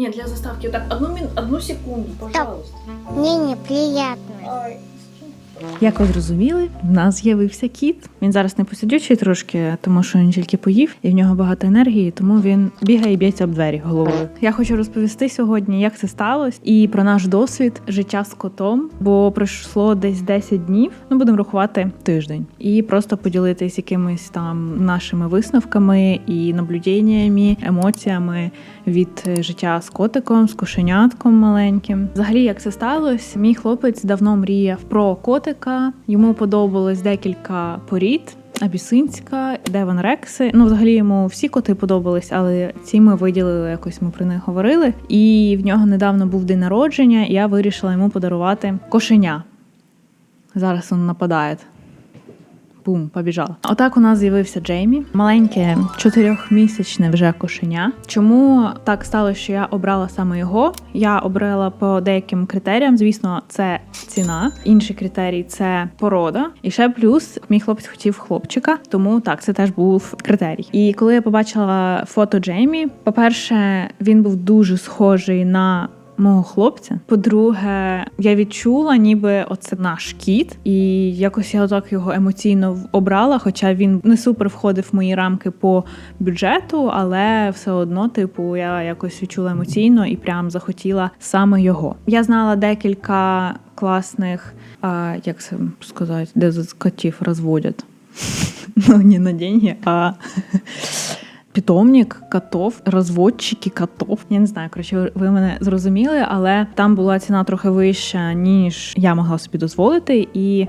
Ні, для заставки так одну мін... одну секунду, пожалуйста. Мне неприятно. Ай. Як ви зрозуміли, в нас з'явився кіт. Він зараз не посидючий трошки, тому що він тільки поїв, і в нього багато енергії, тому він бігає і б'ється об двері головою. Я хочу розповісти сьогодні, як це сталося, і про наш досвід життя з котом, бо пройшло десь 10 днів. Ну будемо рахувати тиждень, і просто поділитись якимись там нашими висновками і наблюденнями, емоціями від життя з котиком, з кошенятком маленьким. Взагалі, як це сталося, мій хлопець давно мріяв про котика. Йому подобалось декілька порід. Абісинська, Девон Рекси. Ну, взагалі йому всі коти подобались, але ці ми виділили якось. Ми про них говорили. І в нього недавно був день народження, і я вирішила йому подарувати кошеня. Зараз він нападає. Бум, побіжала. Отак у нас з'явився Джеймі, маленьке чотирьохмісячне вже кошеня. Чому так стало, що я обрала саме його? Я обрала по деяким критеріям. Звісно, це ціна. Інший критерій це порода. І ще плюс мій хлопець хотів хлопчика, тому так це теж був критерій. І коли я побачила фото Джеймі, по-перше, він був дуже схожий на мого хлопця. По-друге, я відчула, ніби оце наш кіт, і якось я отак його емоційно обрала. Хоча він не супер входив в мої рамки по бюджету, але все одно, типу, я якось відчула емоційно і прям захотіла саме його. Я знала декілька класних, а, як це сказати, де з котів розводять. Ну, не на деньги, а питомник котов, розводчики котов. Я не знаю, коротше, ви мене зрозуміли, але там була ціна трохи вища, ніж я могла собі дозволити, і.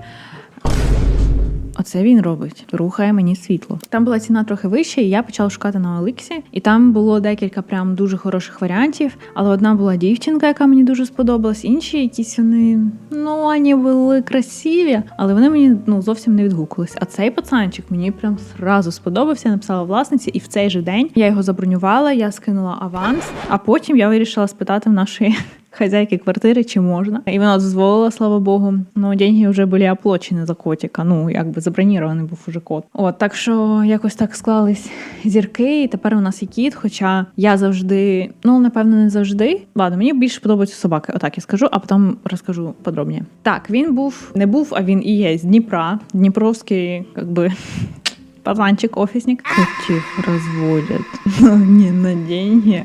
Оце він робить, рухає мені світло. Там була ціна трохи вища, і я почала шукати на Оликсі. І там було декілька прям дуже хороших варіантів. Але одна була дівчинка, яка мені дуже сподобалась. Інші якісь вони ну вони були красиві, але вони мені ну зовсім не відгукувались. А цей пацанчик мені прям сразу сподобався. Написала власниці, і в цей же день я його забронювала, я скинула аванс, а потім я вирішила спитати в нашої хозяйки квартири, чи можна. І вона дозволила, слава Богу. Ну, деньги вже були оплачені за котика. Ну, якби забронірований був уже кот. От так що якось так склались зірки, і тепер у нас є кіт. Хоча я завжди, ну напевно, не завжди. Ладно, мені більше подобаються собаки. Отак я скажу, а потім розкажу подробніше. Так, він був, не був, а він і є з Дніпра. Дніпровський, якби. Пацанчик, офісник. Котів розводять. Ну, не на деньги.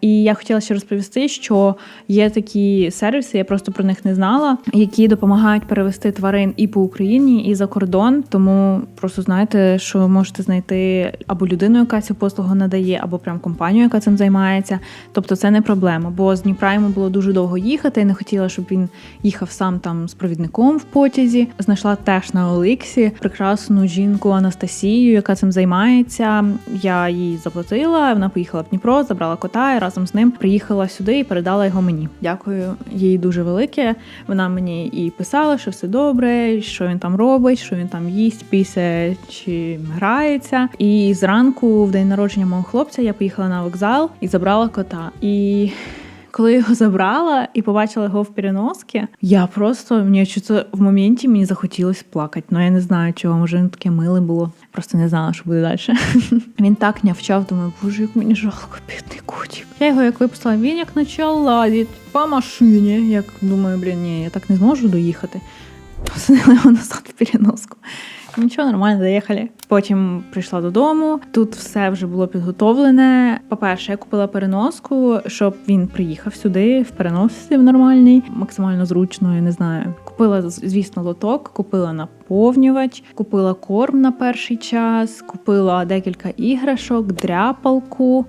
І я хотіла ще розповісти, що є такі сервіси, я просто про них не знала, які допомагають перевести тварин і по Україні, і за кордон. Тому просто знаєте, що можете знайти або людину, яка цю послугу надає, або прям компанію, яка цим займається. Тобто це не проблема. Бо з Дніпра йому було дуже довго їхати. Я не хотіла, щоб він їхав сам там з провідником в потязі. Знайшла теж на Оликсі прекрасну жінку Анастасію, яка цим займається. Я їй заплатила. Вона поїхала в Дніпро, забрала кота і разом з ним приїхала сюди і передала його мені. Дякую їй дуже велике. Вона мені і писала, що все добре, що він там робить, що він там їсть, після чи грається. І зранку, в день народження мого хлопця, я поїхала на вокзал і забрала кота. І коли я його забрала і побачила його в переносці, я просто мені чуто в моменті мені захотілося плакати. Ну я не знаю чого, може він таке миле було. Просто не знала, що буде далі. Він так нявчав, думаю, боже, як мені жалко, бідний котик. Я його як випустила, він як почав лазити по машині. Як думаю, блін, ні, я так не зможу доїхати. Посадила його назад в переноску. Нічого, нормально, доїхали. Потім прийшла додому. Тут все вже було підготовлене. По-перше, я купила переноску, щоб він приїхав сюди в переносці в нормальний, максимально зручно, я не знаю. Купила, звісно, лоток, купила наповнювач, купила корм на перший час, купила декілька іграшок, дряпалку,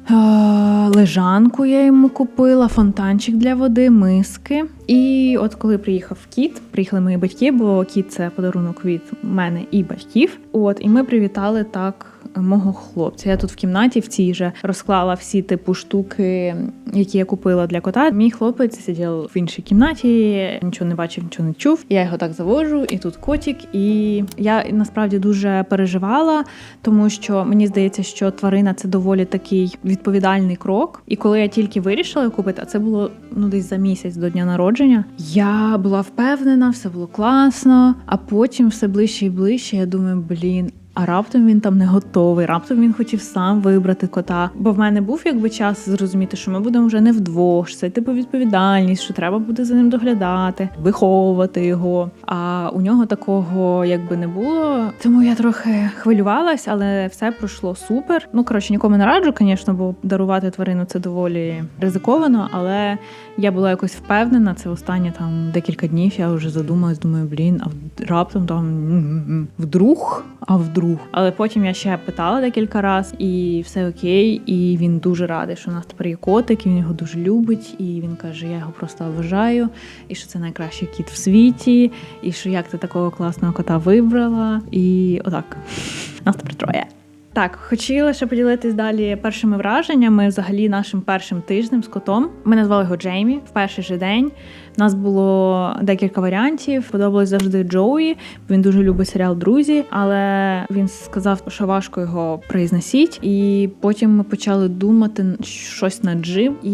лежанку я йому купила, фонтанчик для води, миски. І от коли приїхав кіт, приїхали мої батьки, бо кіт це подарунок від мене і батьків. От і ми привітали так. Мого хлопця. Я тут в кімнаті в цій же розклала всі типу штуки, які я купила для кота. Мій хлопець сидів в іншій кімнаті, нічого не бачив, нічого не чув. Я його так завожу, і тут котик. І я насправді дуже переживала, тому що мені здається, що тварина це доволі такий відповідальний крок. І коли я тільки вирішила купити, а це було ну десь за місяць до дня народження, я була впевнена, все було класно. А потім все ближче і ближче. Я думаю, блін. А раптом він там не готовий, раптом він хотів сам вибрати кота. Бо в мене був якби час зрозуміти, що ми будемо вже не вдвох, що це типу відповідальність, що треба буде за ним доглядати, виховувати його. А у нього такого якби не було. Тому я трохи хвилювалась, але все пройшло супер. Ну коротше, нікому не раджу, звісно, бо дарувати тварину це доволі ризиковано, але я була якось впевнена. Це останні там декілька днів. Я вже задумалась, думаю, блін, а раптом там вдруг, а вдруг. Але потім я ще питала декілька разів, і все окей. І він дуже радий, що у нас тепер є котик, і він його дуже любить. І він каже: я його просто вважаю, і що це найкращий кіт в світі, і що як ти такого класного кота вибрала. І отак. Нас тепер троє. Так, хотіла ще поділитись далі першими враженнями, взагалі нашим першим тижнем з котом. Ми назвали його Джеймі в перший же день. У нас було декілька варіантів. Подобалось завжди Джоуї. Він дуже любить серіал Друзі, але він сказав, що важко його произносіть. І потім ми почали думати щось на Джим, і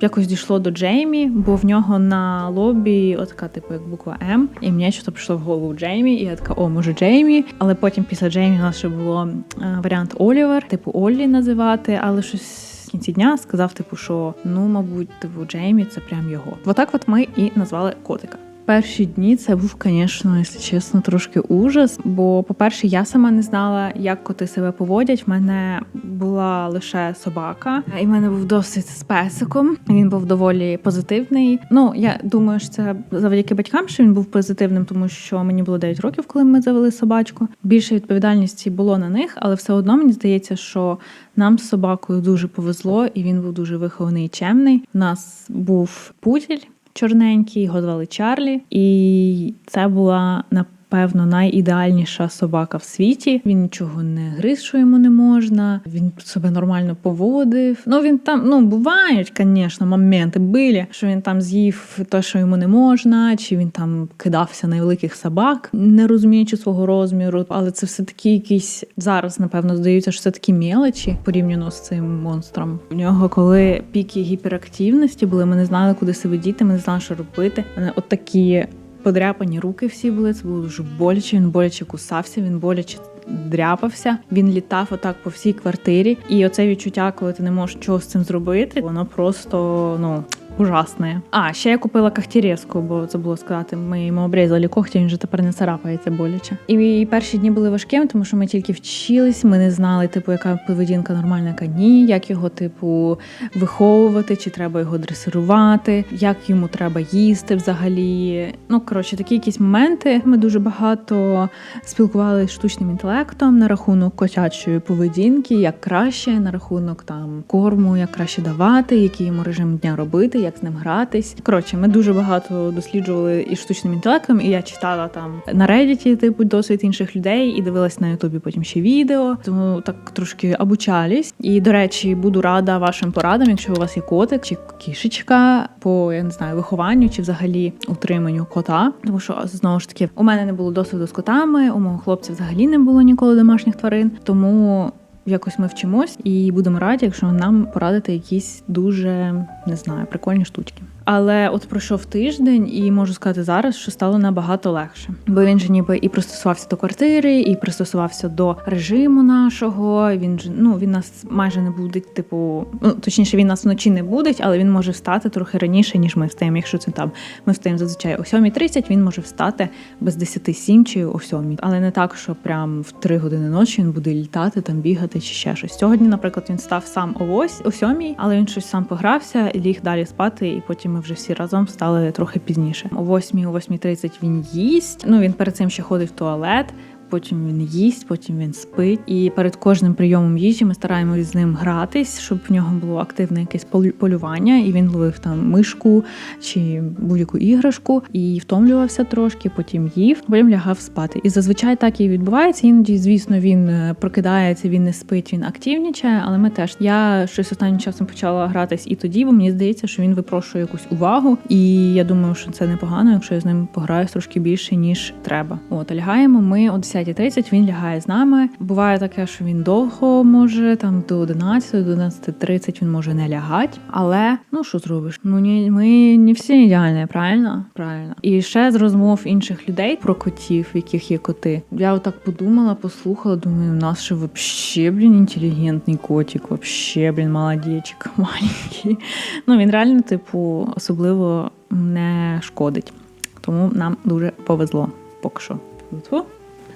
якось дійшло до Джеймі, бо в нього на лобі отака, типу, як буква М. І мені щось прийшло в голову Джеймі, і я така, о, може Джеймі. Але потім після Джеймі у нас ще було е, варіант Олівер, типу Оллі називати, але щось. Кінці дня сказав, типу, що ну, мабуть, типу, Джеймі це прям його. Отак, от ми і назвали котика. Перші дні це був, звісно, якщо чесно, трошки ужас. Бо, по-перше, я сама не знала, як коти себе поводять. В мене була лише собака, і в мене був досвід з песиком. Він був доволі позитивний. Ну, я думаю, що це завдяки батькам, що він був позитивним, тому що мені було 9 років, коли ми завели собачку. Більше відповідальності було на них, але все одно мені здається, що нам з собакою дуже повезло, і він був дуже вихований і чемний. У нас був путіль чорненький, його звали Чарлі, і це була напевно найідеальніша собака в світі. Він нічого не гриз, що йому не можна. Він себе нормально поводив. Ну він там, ну бувають, звісно, моменти були, що він там з'їв те, що йому не можна, чи він там кидався на великих собак, не розуміючи свого розміру. Але це все таки якісь зараз, напевно, здаються, що це такі мелочі порівняно з цим монстром. У нього, коли піки гіперактивності були, ми не знали, куди себе діти, ми не знали, що робити. От такі подряпані руки всі були. Це було дуже боляче. Він боляче кусався, він боляче. Дряпався, він літав отак по всій квартирі, і оце відчуття, коли ти не можеш чогось з цим зробити, воно просто ну ужасне. А ще я купила кахтірезку, бо це було сказати. Ми йому обрізали когті, він вже тепер не царапається боляче. І перші дні були важкими, тому що ми тільки вчились, ми не знали, типу, яка поведінка нормальна, яка ні, як його, типу, виховувати, чи треба його дресирувати, як йому треба їсти взагалі. Ну коротше, такі якісь моменти. Ми дуже багато спілкувалися з штучним інтелектом на рахунок котячої поведінки, як краще, на рахунок там корму, як краще давати, який йому режим дня робити, як з ним гратись. Коротше, ми дуже багато досліджували і штучним інтелектом, і я читала там на Reddit, типу, досвід інших людей, і дивилась на Ютубі потім ще відео. Тому так трошки обучались. І до речі, буду рада вашим порадам, якщо у вас є котик чи кішечка по я не знаю вихованню чи взагалі утриманню кота. Тому що знову ж таки у мене не було досвіду з котами, у мого хлопця взагалі не було ніколи домашніх тварин. Тому якось ми вчимось і будемо раді, якщо нам порадити якісь дуже не знаю прикольні штучки. Але от пройшов тиждень, і можу сказати зараз, що стало набагато легше. Бо він же ніби і пристосувався до квартири, і пристосувався до режиму нашого. Він же ну він нас майже не буде, типу, ну точніше, він нас вночі не буде, але він може встати трохи раніше, ніж ми встаємо. Якщо це там ми встаємо зазвичай о 7.30, він може встати без 10.07 чи о 7. Але не так, що прям в 3 години ночі він буде літати, там бігати чи ще щось. Сьогодні, наприклад, він став сам о 8, о 7, але він щось сам погрався, ліг далі спати, і потім ми вже всі разом встали трохи пізніше. О 8, о 8.30 він їсть. Ну він перед цим ще ходить в туалет. Потім він їсть, потім він спить. І перед кожним прийомом їжі ми стараємося з ним гратись, щоб в нього було активне якесь полю- полювання, і він ловив там мишку чи будь-яку іграшку, і втомлювався трошки, потім їв, потім лягав спати. І зазвичай так і відбувається. Іноді, звісно, він е, прокидається, він не спить, він активнічає, але ми теж. Я щось останнім часом почала гратись і тоді, бо мені здається, що він випрошує якусь увагу. І я думаю, що це непогано, якщо я з ним пограю трошки більше, ніж треба. От лягаємо ми о 10 10.30 він лягає з нами. Буває таке, що він довго може, там до 11, до 11.30 він може не лягати. Але ну що зробиш? Ну ні, ми не всі ідеальні, правильно? Правильно. І ще з розмов інших людей про котів, в яких є коти. Я отак подумала, послухала, думаю, у нас ще вообще, блін, інтелігентний котик, вообще, блін, молодечик, маленький. Ну він реально, типу, особливо не шкодить. Тому нам дуже повезло поки що.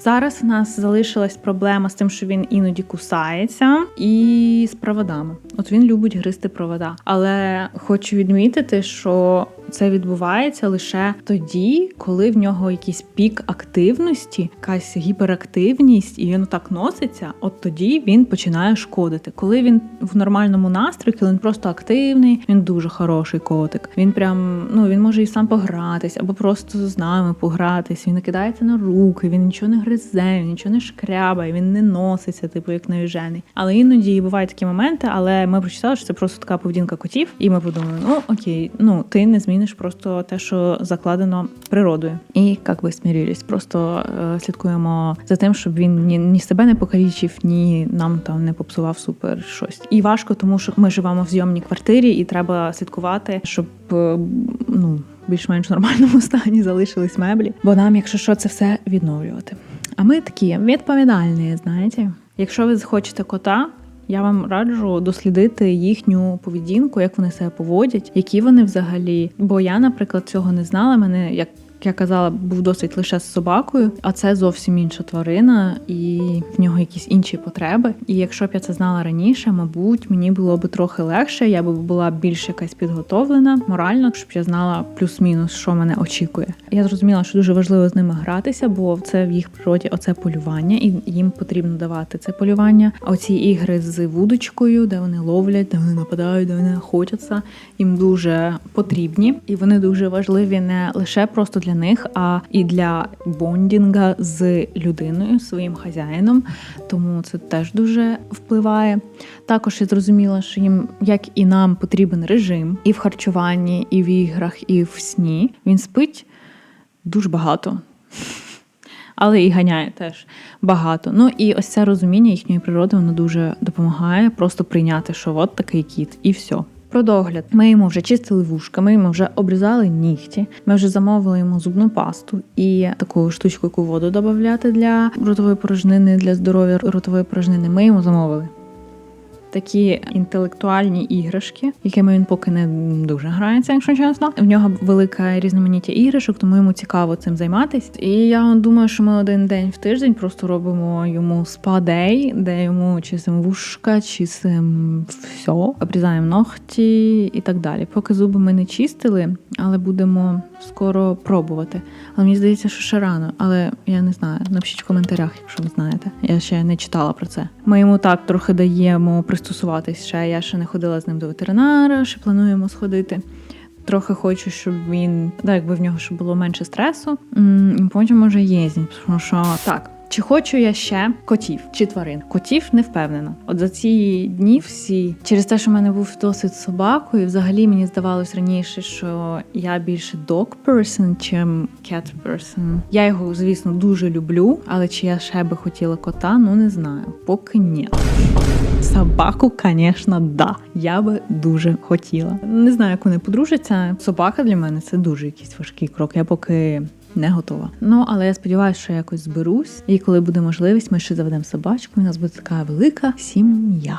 Зараз у нас залишилась проблема з тим, що він іноді кусається, і з проводами. От він любить гризти провода. Але хочу відмітити, що це відбувається лише тоді, коли в нього якийсь пік активності, якась гіперактивність, і він так носиться. От тоді він починає шкодити. Коли він в нормальному настрої, коли він просто активний, він дуже хороший котик. Він прям ну він може і сам погратись, або просто з нами погратись. Він не кидається на руки, він нічого не гризе, він нічого не шкрябає, він не носиться, типу як навіжений. Але іноді бувають такі моменти, але ми прочитали, що це просто така поведінка котів, і ми подумали, ну окей, ну ти не зміниш просто те, що закладено природою. І як ви смірились, просто е, слідкуємо за тим, щоб він ні, ні себе не покалічив, ні нам там не попсував супер щось. І важко, тому що ми живемо в зйомній квартирі, і треба слідкувати, щоб е, ну. Більш-менш нормальному стані залишились меблі, бо нам, якщо що, це все відновлювати. А ми такі відповідальні, знаєте. Якщо ви захочете кота, я вам раджу дослідити їхню поведінку, як вони себе поводять, які вони взагалі. Бо я, наприклад, цього не знала. Мене як. Я казала, був досить лише з собакою, а це зовсім інша тварина, і в нього якісь інші потреби. І якщо б я це знала раніше, мабуть, мені було б трохи легше, я б була більш якась підготовлена морально, щоб я знала плюс-мінус, що мене очікує. Я зрозуміла, що дуже важливо з ними гратися, бо це в їх природі оце полювання, і їм потрібно давати це полювання. А оці ігри з вудочкою, де вони ловлять, де вони нападають, де вони охотяться, їм дуже потрібні, і вони дуже важливі не лише просто для них, а і для бондінга з людиною, своїм хазяїном. Тому це теж дуже впливає. Також я зрозуміла, що їм, як і нам, потрібен режим і в харчуванні, і в іграх, і в сні. Він спить дуже багато. Але і ганяє теж багато. Ну і ось це розуміння їхньої природи воно дуже допомагає просто прийняти, що от такий кіт, і все. Про догляд. Ми йому вже чистили вушка, ми йому вже обрізали нігті. Ми вже замовили йому зубну пасту і таку штучку, яку воду додати для ротової порожнини, для здоров'я ротової порожнини. Ми йому замовили. Такі інтелектуальні іграшки, якими він поки не дуже грається, якщо чесно. В нього велика різноманіття іграшок, тому йому цікаво цим займатися. І я думаю, що ми один день в тиждень просто робимо йому спа-дей, де йому чистимо вушка, чистимо все, обрізаємо ногті і так далі. Поки зуби ми не чистили, але будемо скоро пробувати. Але мені здається, що ще рано, але я не знаю. Напишіть в коментарях, якщо ви знаєте. Я ще не читала про це. Ми йому так трохи даємо пристосуватись. Ще я ще не ходила з ним до ветеринара, ще плануємо сходити. Трохи хочу, щоб він да, якби в нього щоб було менше стресу. І потім може їздить, тому що так. Чи хочу я ще котів чи тварин? Котів не впевнена. От за ці дні всі через те, що в мене був досвід собакою, взагалі мені здавалось раніше, що я більше dog person, чим cat person. Я його, звісно, дуже люблю, але чи я ще би хотіла кота, ну не знаю. Поки ні. Собаку, звісно, да. Я би дуже хотіла. Не знаю, як вони подружаться. Собака для мене це дуже якийсь важкий крок. Я поки не готова. Ну але я сподіваюся, що я якось зберусь. І коли буде можливість, ми ще заведемо собачку. і У нас буде така велика сім'я.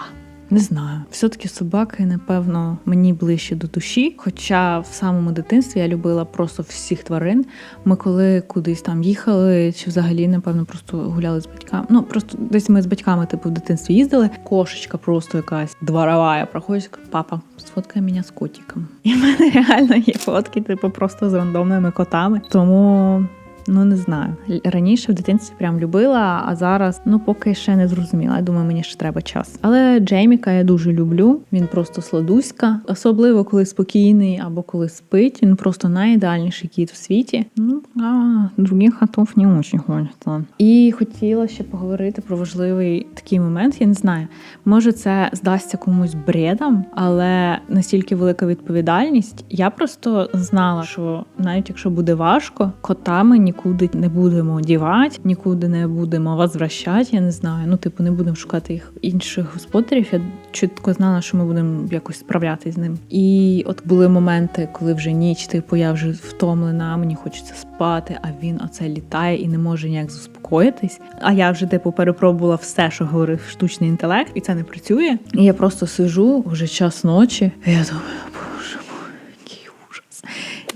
Не знаю, все-таки собаки, напевно, мені ближче до душі. Хоча в самому дитинстві я любила просто всіх тварин. Ми коли кудись там їхали, чи взагалі, напевно, просто гуляли з батьками. Ну просто десь ми з батьками, типу, в дитинстві їздили. Кошечка просто якась дворова проходить, каже, папа, сфоткай мене з котиком. І в мене реально є фотки, типу, просто з рандомними котами. Тому. Ну не знаю. Раніше в дитинстві прям любила, а зараз ну поки ще не зрозуміла. Я думаю, мені ще треба час. Але Джейміка я дуже люблю. Він просто сладуська, особливо коли спокійний або коли спить. Він просто найідеальніший кіт в світі. Ну а других котів не дуже хочеться. І хотіла ще поговорити про важливий такий момент. Я не знаю, може це здасться комусь бредом, але настільки велика відповідальність. Я просто знала, що навіть якщо буде важко, котами ніколи нікуди не будемо дівати, нікуди не будемо возвращати. Я не знаю. Ну, типу, не будемо шукати їх інших господарів. Я чітко знала, що ми будемо якось справлятися з ним. І от були моменти, коли вже ніч, типу, я вже втомлена, мені хочеться спати, а він оце літає і не може ніяк заспокоїтись. А я вже типу перепробувала все, що говорив штучний інтелект, і це не працює. І я просто сижу вже час ночі. І я думаю, боже мой, який ужас.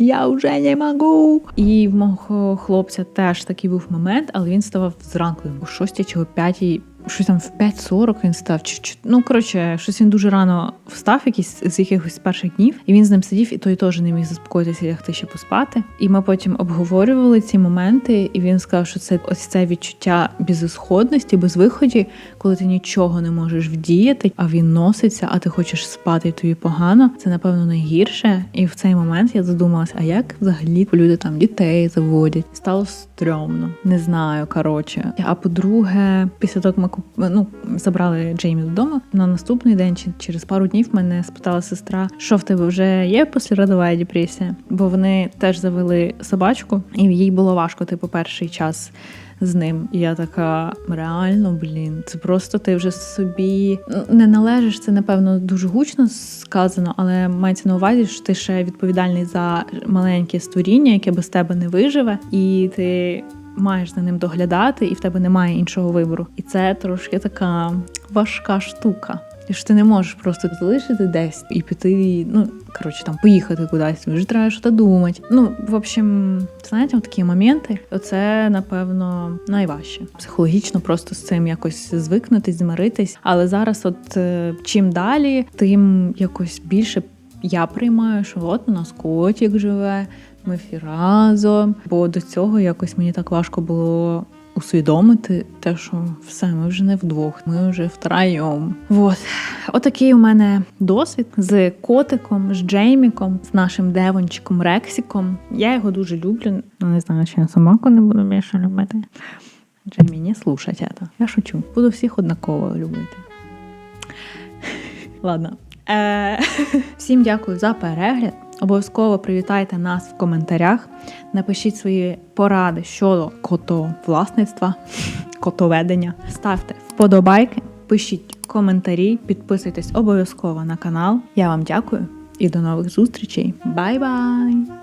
Я вже не можу. І в мого хлопця теж такий був момент, але він ставав зранку о 6 чи о 5 Щось там в 5.40 він став, чи чи- ну коротше, щось він дуже рано встав, якийсь з якихось перших днів, і він з ним сидів, і той теж не міг заспокоїтися, лягти ще поспати. І ми потім обговорювали ці моменти, і він сказав, що це ось це відчуття безісходності, безвиході, коли ти нічого не можеш вдіяти, а він носиться, а ти хочеш спати, і тобі погано. Це напевно найгірше. І в цей момент я задумалась, а як взагалі люди там дітей заводять? Стало стрьомно, не знаю. Коротше. А по-друге, після того, як ми. Ну, забрали Джеймі додому, на наступний день чи через пару днів мене спитала сестра, що в тебе вже є післяродова депресія, бо вони теж завели собачку, і їй було важко, типу, перший час з ним. Я така реально, блін, це просто ти вже собі не належиш. Це напевно дуже гучно сказано, але мається на увазі, що ти ще відповідальний за маленьке створіння, яке без тебе не виживе, і ти. Маєш за ним доглядати, і в тебе немає іншого вибору. І це трошки така важка штука. І що ти не можеш просто залишити десь і піти, ну коротше, там поїхати кудись, вже треба щось думати. Ну, в общем, знаєте, такі моменти, оце напевно найважче. Психологічно просто з цим якось звикнутись, змиритись. Але зараз, от е, чим далі, тим якось більше я приймаю, що от у нас котик живе, ми всі разом. Бо до цього якось мені так важко було усвідомити те, що все, ми вже не вдвох, ми вже втроєм. Вот. Отакий у мене досвід з котиком, з Джейміком, з нашим девончиком Рексіком. Я його дуже люблю. Ну, не знаю, чи я собаку не буду більше любити. Джеймі, не слушай это. Я шучу. Буду всіх однаково любити. Ладно. Е, всім дякую за перегляд. Обов'язково привітайте нас в коментарях. Напишіть свої поради щодо котовласництва, котоведення. Ставте вподобайки, пишіть коментарі, підписуйтесь обов'язково на канал. Я вам дякую і до нових зустрічей. Бай-бай!